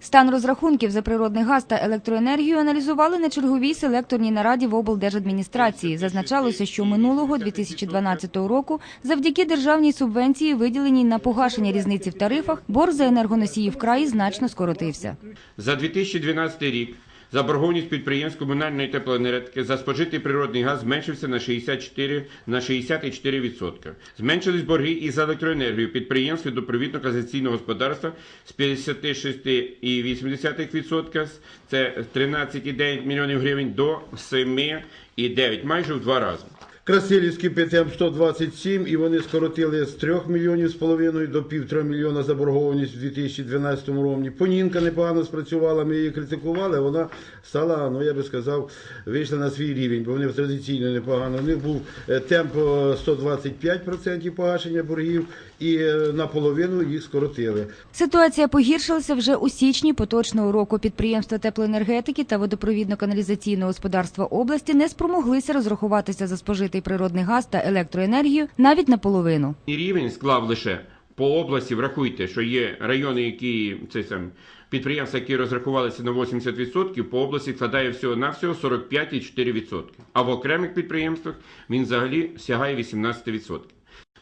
Стан розрахунків за природний газ та електроенергію аналізували на черговій селекторній нараді в облдержадміністрації. Зазначалося, що минулого 2012 року завдяки державній субвенції, виділеній на погашення різниці в тарифах, борг за енергоносії в краї значно скоротився. За 2012 рік заборгованість підприємств комунальної теплоенергетики за спожитий природний газ зменшився на 64 на 64%. Зменшились борги і за електроенергію підприємств допровідно-казаційного господарства з 56,8%, це 13,9 мільйонів гривень, до 7,9, майже в два рази. Красилівський ПТМ 127, і вони скоротили з 3 мільйонів з половиною до півтора мільйона заборгованість у 2012 році. Понінка непогано спрацювала, ми її критикували, вона стала, ну я би сказав, вийшла на свій рівень, бо вони традиційно непогано. У них був е, темп е, 125% погашення боргів, і е, наполовину їх скоротили. Ситуація погіршилася вже у січні поточного року. Підприємства теплоенергетики та водопровідно-каналізаційного господарства області не спромоглися розрахуватися за спожитий природний газ та електроенергію навіть наполовину. І рівень склав лише по області. Врахуйте, що є райони, які це сам підприємства, які розрахувалися на 80%, по області складає всього на всього 45,4%. А в окремих підприємствах він взагалі сягає 18%.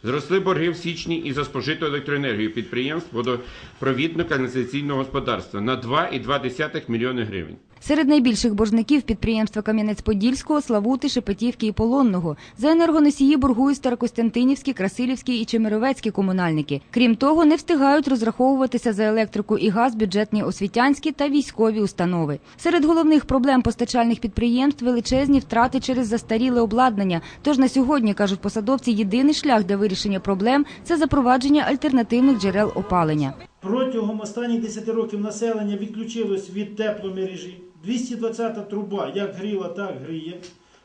Зросли борги в січні і за спожиту електроенергію підприємств водопровідно-каналізаційного господарства на 2,2 мільйони гривень. Серед найбільших боржників підприємства Кам'янець-Подільського, Славути, Шепетівки і Полонного. За енергоносії боргують Старокостянтинівські, Красилівські і Чемеровецькі комунальники. Крім того, не встигають розраховуватися за електрику і газ бюджетні освітянські та військові установи. Серед головних проблем постачальних підприємств величезні втрати через застаріле обладнання. Тож на сьогодні, кажуть посадовці, єдиний шлях для вирішення проблем це запровадження альтернативних джерел опалення. Протягом останніх 10 років населення відключилось від тепломережі. 220 труба як гріла, так гріє.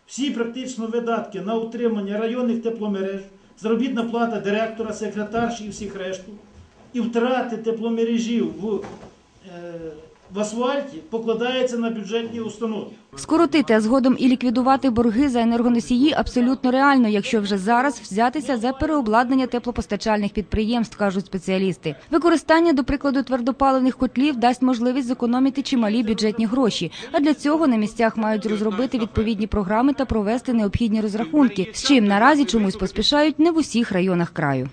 Всі практично видатки на утримання районних тепломереж, заробітна плата директора, секретарші і всіх решту. І втрати тепломережів в, е, в асфальті покладаються на бюджетні установи. Скоротити, а згодом і ліквідувати борги за енергоносії абсолютно реально, якщо вже зараз взятися за переобладнання теплопостачальних підприємств, кажуть спеціалісти. Використання, до прикладу, твердопаливних котлів дасть можливість зекономити чималі бюджетні гроші. А для цього на місцях мають розробити відповідні програми та провести необхідні розрахунки, з чим наразі чомусь поспішають не в усіх районах краю.